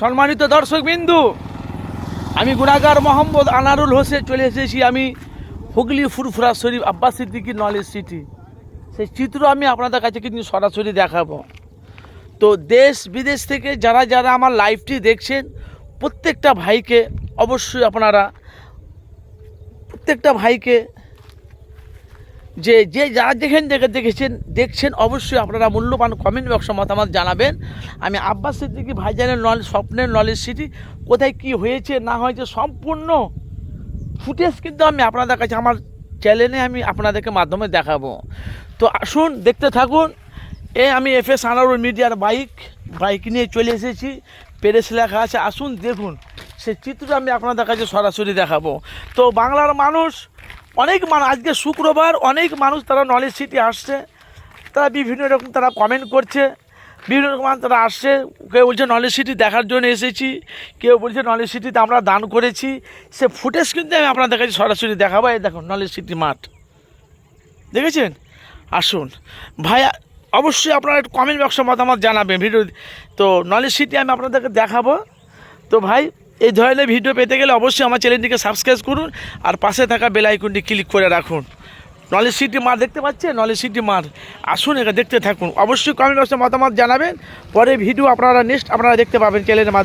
সম্মানিত দর্শক বিন্দু, আমি গুণাগার মোহাম্মদ আনারুল হোসেন চলে এসেছি আমি হুগলি ফুরফুরা শরীফ আব্বাস সিদ্দিকি নলেজ সিটি। সেই চিত্র আমি আপনাদের কাছে কিন্তু সরাসরি দেখাবো। তো দেশ বিদেশ থেকে যারা যারা আমার লাইভটি দেখছেন, প্রত্যেকটা ভাইকে অবশ্যই আপনারা, প্রত্যেকটা ভাইকে যে যে যারা যেখান থেকে দেখেছেন, দেখছেন অবশ্যই আপনারা মূল্যবান কমেন্ট বক্সে মতামত জানাবেন। আমি আব্বাস সিদ্দিকি ভাইজানের নলেজ স্বপ্নের নলেজ সিটি কোথায় কি হয়েছে, না হয়েছে, সম্পূর্ণ ফুটেজ কিন্তু আমি আপনাদের কাছে, আমার চ্যানেলে আমি আপনাদেরকে মাধ্যমে দেখাবো। তো আসুন, দেখতে থাকুন। এ আমি এফ এস আনারুল মিডিয়ার বাইক বাইক নিয়ে চলে এসেছি। পেরেস লেখা আছে, আসুন দেখুন। সে চিত্র আমি আপনাদের কাছে সরাসরি দেখাবো। তো বাংলার মানুষ অনেক মানুষ আজকে শুক্রবার অনেক মানুষ তারা নলেজ সিটি আসছে। তারা বিভিন্ন রকম তারা কমেন্ট করছে। বিভিন্ন রকম তারা আসছে। কেউ বলছে নলেজ সিটি দেখার জন্য এসেছি। কেউ বলছে নলেজ সিটিতে আমরা দান করেছি। সে ফুটেজ কিন্তু আমি আপনাদের কাছে সরাসরি দেখাবো। এই দেখুন নলেজ সিটি মাঠ। দেখেছেন? আসুন। ভাই, অবশ্যই আপনারা একটু কমেন্ট বক্সে মতামত জানাবেন। ভিডিও তো নলেজ সিটি আমি আপনাদেরকে দেখাবো। তো ভাই এই ধরনের ভিডিও পেতে গেলে অবশ্যই আমার চ্যানেলটিকে সাবস্ক্রাইব করুন আর পাশে থাকা বেল আইকনটি ক্লিক করে রাখুন। নলেজ সিটি মার দেখতে পাচ্ছেন? নলেজ সিটি মার। আসুন এটা দেখতে থাকুন। অবশ্যই কমেন্ট বক্সে মতামত জানাবেন। পরে ভিডিও আপনারা নেক্সট আপনারা দেখতে পাবেন চ্যানেলের মাধ্যমে।